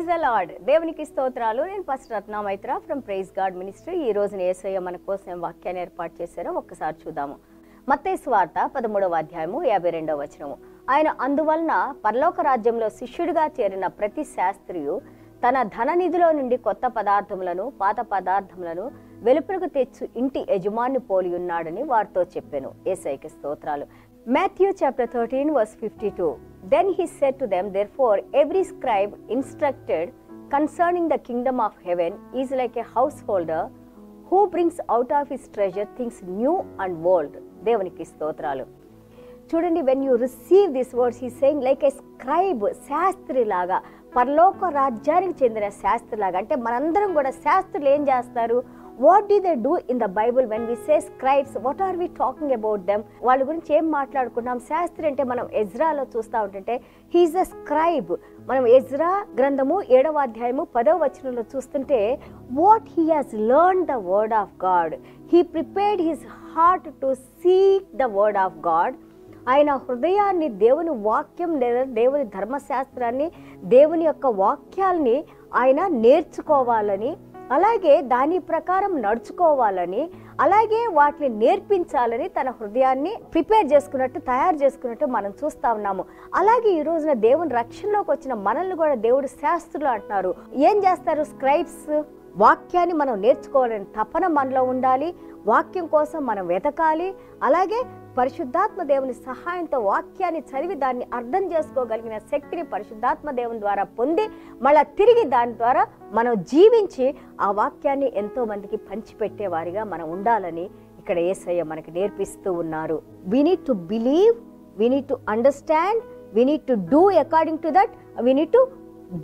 Praise the lord దేవునికి స్తోత్రాలు. నేను first Ratnamaitra from praise God ministry ఈ రోజున ఏసయ్య మన కోసం వాక్యాన్ని ఏర్పాటు చేశారో ఒక్కసారి చూద్దాము. మత్తే వార్త పదమూడవ అధ్యాయము యాభై రెండవ వచనము. ఆయన అందువలన పరలోక రాజ్యంలో శిష్యుడిగా చేరిన ప్రతి శాస్త్రియు తన ధన నిధిలో నుండి కొత్త పదార్థములను పాత పదార్థములను వెలుపునకు తెచ్చు ఇంటి యజమాని పోలి ఉన్నాడని వారితో చెప్పాను. ఏసైకి స్తోత్రాలు. Matthew chapter thirteen verse fifty two. Then he said to them therefore every scribe instructed concerning the kingdom of heaven is like a householder who brings out of his treasure things new and old దేవునికి స్తోత్రాలు. చూడండి when you receive this words ఈ saying like a scribe శాస్త్రి లాగా పరలోక రాజ్యానికి చెందిన శాస్త్రి లాగా అంటే మనందరం కూడా శాస్త్రులు ఏం చేస్తారు? What did they do in the bible when we say scribes what are we talking about them వాళ్ళ గురించి ఏం మాట్లాడుకున్నాం? శాస్త్రి అంటే మనం ఎజ్రాలో చూస్తూ ఉంటుంటే హీఈస్ అ స్క్రైబ్ మనం ఎజ్రా గ్రంథము ఏడవ అధ్యాయము పదవ వచనంలో చూస్తుంటే what he has learn the word of God he prepared his heart to seek the word of God ఆయన హృదయాన్ని దేవుని వాక్యం లేదా దేవుని ధర్మశాస్త్రాన్ని దేవుని యొక్క వాక్యాల్ని ఆయన నేర్చుకోవాలని అలాగే దాని ప్రకారం నడుచుకోవాలని అలాగే వాటిని నేర్పించాలని తన హృదయాన్ని ప్రిపేర్ చేసుకున్నట్టు తయారు చేసుకున్నట్టు మనం చూస్తా ఉన్నాము. అలాగే ఈ రోజున దేవుని రక్షణలోకి వచ్చిన మనల్ని కూడా దేవుడు శాస్త్రులు అంటున్నారు. ఏం చేస్తారు స్క్రైబ్స్? వాక్యాన్ని మనం నేర్చుకోవాలని తపన మనలో ఉండాలి. వాక్యం కోసం మనం వెతకాలి. అలాగే పరిశుద్ధాత్మ దేవుని సహాయంతో వాక్యాన్ని చదివి దాన్ని అర్థం చేసుకోగలిగిన శక్తిని పరిశుద్ధాత్మ దేవుని ద్వారా పొంది మళ్ళా తిరిగి దాని ద్వారా మనం జీవించి ఆ వాక్యాన్ని ఎంతో మందికి పంచిపెట్టేవారిగా మనం ఉండాలని ఇక్కడ ఏసయ్య మనకి నేర్పిస్తూ ఉన్నారు. We need to believe we need to understand we need to do according to that we need to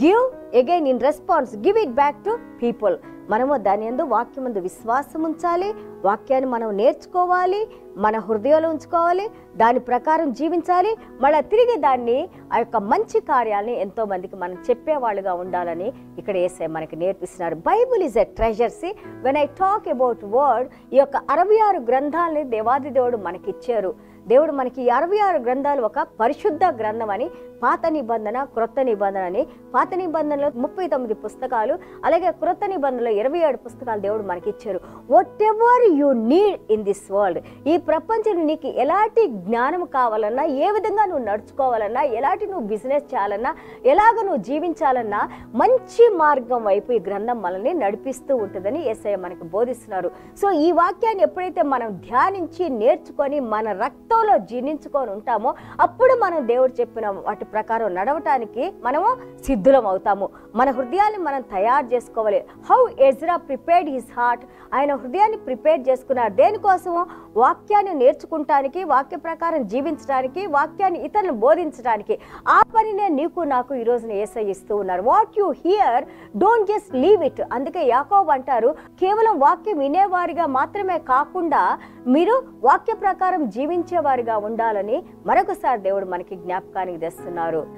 give again in response give it back to people మనము దాని ఎందు వాక్యం ముందు విశ్వాసం ఉంచాలి వాక్యాన్ని మనం నేర్చుకోవాలి మన హృదయంలో ఉంచుకోవాలి దాని ప్రకారం జీవించాలి మళ్ళీ తిరిగి దాన్ని ఆ యొక్క మంచి కార్యాలని ఎంతో మందికి మనం చెప్పేవాళ్ళుగా ఉండాలని ఇక్కడ వేసే మనకి నేర్పిస్తున్నారు. Bible is a treasury when I talk about word ఈ యొక్క అరవై ఆరు గ్రంథాలని దేవాది దేవుడు మనకి ఇచ్చారు దేవుడు మనకి ఈ అరవై ఆరు గ్రంథాలు ఒక పరిశుద్ధ గ్రంథం అని పాత నిబంధన క్రొత్త నిబంధన అని పాత నిబంధనలో ముప్పై తొమ్మిది పుస్తకాలు అలాగే క్రొత్త నిబంధనలో ఇరవై ఏడు పుస్తకాలు దేవుడు మనకి ఇచ్చారు whatever you need in this world ఈ ప్రపంచంలో నీకు ఎలాంటి జ్ఞానం కావాలన్నా ఏ విధంగా నువ్వు నడుచుకోవాలన్నా ఎలాంటి నువ్వు బిజినెస్ చేయాలన్నా ఎలాగ నువ్వు జీవించాలన్నా మంచి మార్గం వైపు ఈ గ్రంథం మనల్ని నడిపిస్తూ ఉంటుందని ఎస్ఐ మనకి బోధిస్తున్నారు. సో ఈ వాక్యాన్ని ఎప్పుడైతే మనం ధ్యానించి నేర్చుకొని మన రక్తంలో జీర్ణించుకొని ఉంటామో అప్పుడు మనం దేవుడు చెప్పిన వాటి ప్రకారం నడవటానికి మనము సిద్ధులం అవుతాము మన హృదయాన్ని మనం తయారు చేసుకోవాలి. How Ezra prepared his heart ఆయన హృదయాన్ని ప్రిపేర్ చేసుకున్నారు దేనికోసము? వాక్యాన్ని నేర్చుకుంటానికి వాక్య ప్రకారం జీవించడానికి వాక్యాన్ని ఇతరులను బోధించడానికి ఆ పనినే నీకు నాకు ఈరోజున రోజున ఏసై ఇస్తూ ఉన్నారు. What you hear don't just leave it అందుకే యాకోబ్ అంటారు కేవలం వాక్యం వినేవారిగా మాత్రమే కాకుండా మీరు వాక్య ప్రకారం జీవించేవారిగా ఉండాలని మరొకసారి దేవుడు మనకి జ్ఞాపకానికి తెస్తున్నారు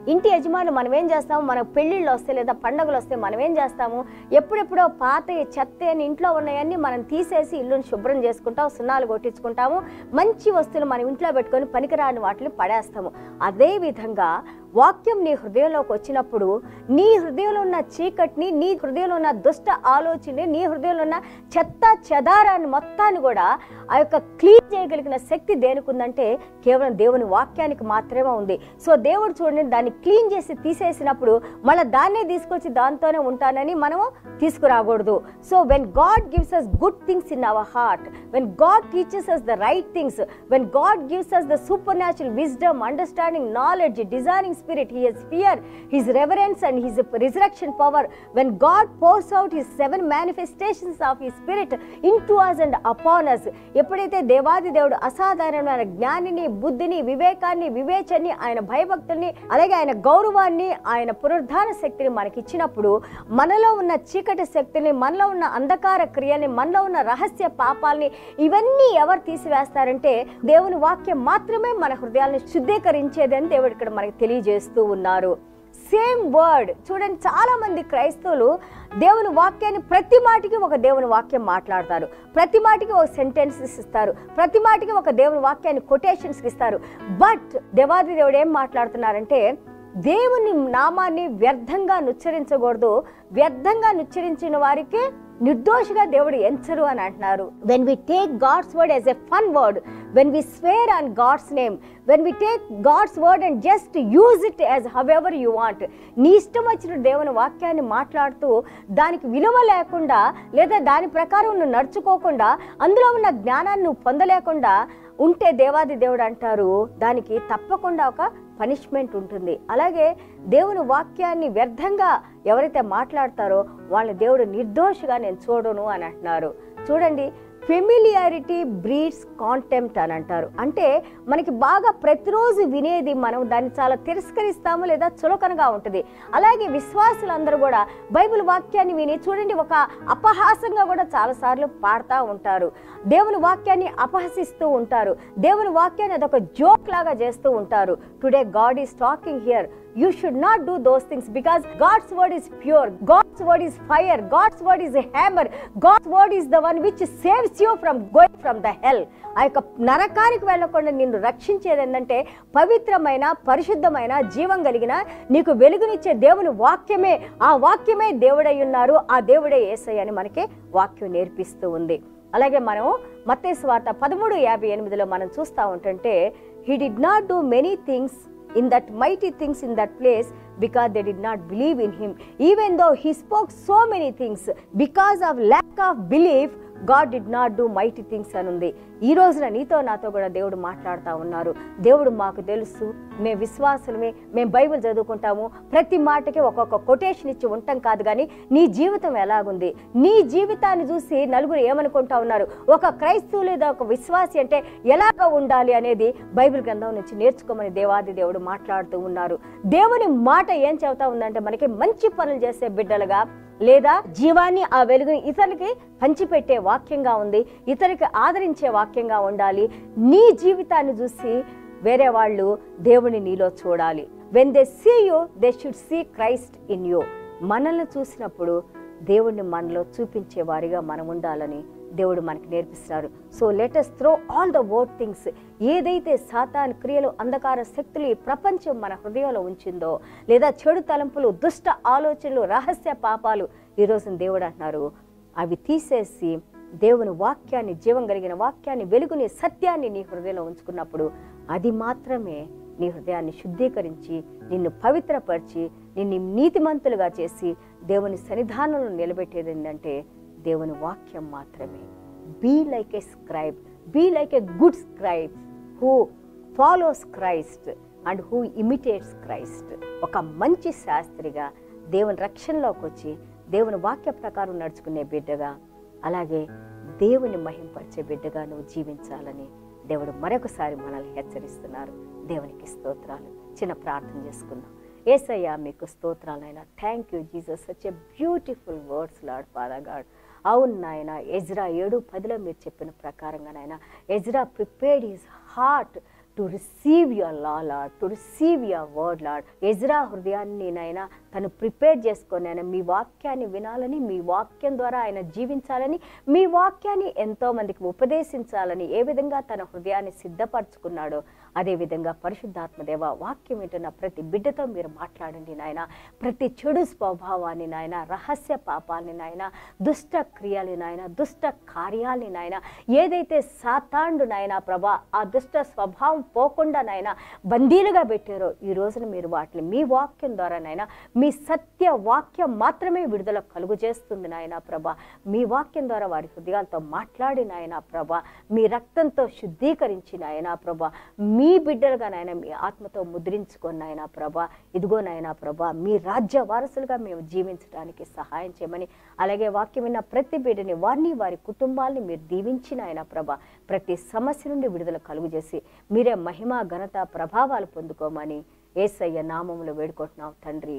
ఇంటి యజమానులు మనం ఏం చేస్తాము? మన పెళ్ళిళ్ళు వస్తే లేదా పండగలు వస్తే మనం ఏం చేస్తాము? ఎప్పుడెప్పుడో పాత చెత్త అని ఇంట్లో ఉన్నాయన్నీ మనం తీసేసి ఇల్లుని శుభ్రం చేసుకుంటాం సున్నాలు కొట్టించుకుంటాము. మంచి వస్తువులు మనం ఇంట్లో పెట్టుకొని పనికిరాని వాటిని పడేస్తాము. అదేవిధంగా వాక్యం నీ హృదయంలోకి వచ్చినప్పుడు నీ హృదయంలో ఉన్న చీకటిని నీ హృదయంలో ఉన్న దుష్ట ఆలోచనని నీ హృదయంలో ఉన్న చెత్త చెదారాన్ని మొత్తాన్ని కూడా ఆ యొక్క క్లీన్ చేయగలిగిన శక్తి దేనికి ఉందంటే కేవలం దేవుని వాక్యానికి మాత్రమే ఉంది. సో దేవుడు చూడండి దాన్ని క్లీన్ చేసి తీసేసినప్పుడు మళ్ళీ దాన్నే తీసుకొచ్చి దాంతోనే ఉంటానని మనము తీసుకురాకూడదు. So when God gives us good things in our heart when God teachers us the right things when God gives us the supernatural wisdom understanding knowledge designing spirit. He has fear his reverence and his resurrection power. When god pours out his seven manifestations of his spirit into us and upon us ఎప్పుడైతే దేవాది దేవుడు అసాధారణమైన జ్ఞానిని బుద్ధిని వివేకాన్ని వివేచని ఆయన భయభక్తుల్ని అలాగే ఆయన గౌరవాన్ని ఆయన పునరుద్ధార శక్తిని మనకి ఇచ్చినప్పుడు మనలో ఉన్న చీకటి శక్తిని మనలో ఉన్న అంధకార క్రియని మనలో ఉన్న రహస్య పాపాలని ఇవన్నీ ఎవరు తీసివేస్తారంటే దేవుని వాక్యం మాత్రమే మన హృదయాలను శుద్ధీకరించేదని దేవుడు ఇక్కడ మనకి చేస్తూ ఉన్నారు. సేమ్ వర్డ్ చూడండి చాలా మంది క్రైస్తవులు దేవుని వాక్యాన్ని ప్రతి మాటికి ఒక దేవుని వాక్యం మాట్లాడతారు. ప్రతి మాటికి ఒక సెంటెన్సెస్ ఇస్తారు. ప్రతి మాటికి ఒక దేవుని వాక్యాన్ని కొటేషన్స్ ఇస్తారు. బట్ దేవాది దేవుడు ఏం మాట్లాడుతున్నారంటే దేవుని నామాన్ని వ్యర్థంగా నుచ్చరించకూడదు. వ్యర్థంగా నుచ్చరించిన వారికి నిర్దోషిగా దేవుడు ఎంచరు అని అంటున్నారు. When we take God's word as a fun word when we swear on God's name when we take God's word and just use it as however you want నీ ఇష్టం వచ్చిన దేవుని వాక్యాన్ని మాట్లాడుతూ దానికి విలువ లేకుండా లేదా దాని ప్రకారం నువ్వు నడుచుకోకుండా అందులో ఉన్న జ్ఞానాన్ని నువ్వు పొందలేకుండా ఉంటే దేవాది దేవుడు అంటారు దానికి తప్పకుండా ఒక పనిష్మెంట్ ఉంటుంది. అలాగే దేవుని వాక్యాన్ని వ్యర్థంగా ఎవరైతే మాట్లాడతారో వాళ్ళ దేవుడు నిర్దోషిగా నేను చూడను అని అంటున్నారు. చూడండి ఫెమిలియారిటీ బ్రీడ్స్ కాంటెంప్ట్ అని అంటారు. అంటే మనకి బాగా ప్రతిరోజు వినేది మనం దాన్ని చాలా తిరస్కరిస్తాము లేదా చులకనగా ఉంటుంది. అలాగే విశ్వాసులందరూ కూడా బైబిల్ వాక్యాన్ని విని చూడండి ఒక అపహాసంగా కూడా చాలాసార్లు పాడుతూ ఉంటారు. దేవుని వాక్యాన్ని అపహసిస్తూ ఉంటారు. దేవుని వాక్యాన్ని అదొక జోక్ లాగా చేస్తూ ఉంటారు. Today God is talking here you should not do those things because God's word is pure God's word is fire God's word is hammer God's word is the one which saves you from going from the hell ఆ యొక్క నరకానికి వెళ్ళకుండా నిన్ను రక్షించేది ఏంటంటే పవిత్రమైన పరిశుద్ధమైన జీవం కలిగిన నీకు వెలుగునిచ్చే దేవుని వాక్యమే. ఆ వాక్యమే దేవుడై ఉన్నారు ఆ దేవుడే ఏసై అని మనకి వాక్యం నేర్పిస్తూ ఉంది. అలాగే మనం మత్తేసు వార్త పదమూడు యాభై ఎనిమిదిలో మనం చూస్తూ ఉంటుంటే he did not do many things in that mighty things in that place because they did not believe in him. Even though he spoke so many things because of lack of belief God did not do mighty things అని ఉంది ఈ రోజున నీతో నాతో కూడా దేవుడు మాట్లాడుతూ ఉన్నారు. దేవుడు మాకు తెలుసు మేము విశ్వాసులమే మేము బైబిల్ చదువుకుంటాము. ప్రతి మాటకి ఒక్కొక్క కొటేషన్ ఇచ్చి ఉంటాం కాదు కానీ నీ జీవితం ఎలాగుంది? నీ జీవితాన్ని చూసి నలుగురు ఏమనుకుంటా ఉన్నారు? ఒక క్రైస్తవు లేదా ఒక విశ్వాసి అంటే ఎలాగ ఉండాలి అనేది బైబిల్ గ్రంథం నుంచి నేర్చుకోమని దేవాది దేవుడు మాట్లాడుతూ ఉన్నారు. దేవుని మాట ఏం చెబుతా ఉందంటే మనకి మంచి పనులు చేసే బిడ్డలుగా లేదా జీవాన్ని ఆ వెలుగుని ఇతరులకి పంచిపెట్టే వాక్యంగా ఉంది ఇతరులకి ఆదరించే వాక్యంగా ఉండాలి. నీ జీవితాన్ని చూసి వేరే వాళ్ళు దేవుని నీలో చూడాలి. When they see you they should see Christ in you మనల్ని చూసినప్పుడు దేవుణ్ణి మనలో చూపించే వారిగా మనం ఉండాలని దేవుడు మనకి నేర్పిస్తున్నారు. So let us throw all the word things ఏదైతే సాతాన్ క్రియలు అంధకార శక్తులు ఈ ప్రపంచం మన హృదయంలో ఉంచిందో లేదా చెడు తలంపులు దుష్ట ఆలోచనలు రహస్య పాపాలు ఈరోజు దేవుడు అంటున్నారు అవి తీసేసి దేవుని వాక్యాన్ని జీవం కలిగిన వాక్యాన్ని వెలుగుని సత్యాన్ని నీ హృదయంలో ఉంచుకున్నప్పుడు అది మాత్రమే నీ హృదయాన్ని శుద్ధీకరించి నిన్ను పవిత్రపరిచి నిన్ను నీతిమంతులుగా చేసి దేవుని సన్నిధానంలో నిలబెట్టేది ఏంటంటే దేవుని వాక్యం మాత్రమే. Be like a scribe be like a good scribe who follows Christ and who imitates Christ ఒక మంచి శాస్త్రిగా దేవుని రక్షణలోకి వచ్చి దేవుని వాక్య ప్రకారం నడుచుకునే బిడ్డగా అలాగే దేవుని మహింపరిచే బిడ్డగా నువ్వు జీవించాలని దేవుడు మరొకసారి మనల్ని హెచ్చరిస్తున్నారు. దేవునికి స్తోత్రాలు. చిన్న ప్రార్థన చేసుకుందాం. ఏసయ్యా మీకు స్తోత్రాలైనా. Thank you Jesus such a beautiful words lord father God అవును నాయన ఎజ్రా ఏడు పదిలో మీరు చెప్పిన ప్రకారంగా నాయన Ezra prepared his heart to receive your law lord to receive your word lord Ezra హృదయాన్ని నాయన తను ప్రిపేర్ చేసుకొని ఆయన మీ వాక్యాన్ని వినాలని మీ వాక్యం ద్వారా ఆయన జీవించాలని మీ వాక్యాన్ని ఎంతోమందికి ఉపదేశించాలని ఏ విధంగా తన హృదయాన్ని సిద్ధపరచుకున్నాడో అదేవిధంగా పరిశుద్ధాత్మదేవ వాక్యం వింటున్న ప్రతి బిడ్డతో మీరు మాట్లాడండి నాయన. ప్రతి చెడు స్వభావాన్ని నాయన రహస్య పాపాలని నాయన దుష్ట క్రియలు నాయన దుష్ట కార్యాలని నాయన ఏదైతే సాతాండు నాయన ప్రభా ఆ దుష్ట స్వభావం పోకుండా నాయన బందీలుగా పెట్టారో ఈ రోజున మీరు వాటిని మీ వాక్యం ద్వారా నాయన మీ సత్య వాక్యం మాత్రమే విడుదల కలుగు చేస్తుంది నాయన ప్రభా. మీ వాక్యం ద్వారా వారి హృదయాలతో మాట్లాడి నాయన ప్రభ. మీ రక్తంతో శుద్ధీకరించి నాయన ప్రభా. మీ బిడ్డలుగా నాయన మీ ఆత్మతో ముద్రించుకొని నాయన ప్రభా. ఇదిగో నాయన ప్రభ మీ రాజ్య వారసులుగా మేము జీవించడానికి సహాయం చేయమని అలాగే వాక్యం విన్న ప్రతి బిడ్డని వారిని వారి కుటుంబాల్ని మీరు దీవించి నాయన ప్రభా. ప్రతి సమస్య నుండి విడుదల కలుగు చేసి మీరే మహిమ ఘనత ప్రభావాలు పొందుకోమని ఏసయ్య నామములు వేడుకుంటున్నాం తండ్రి.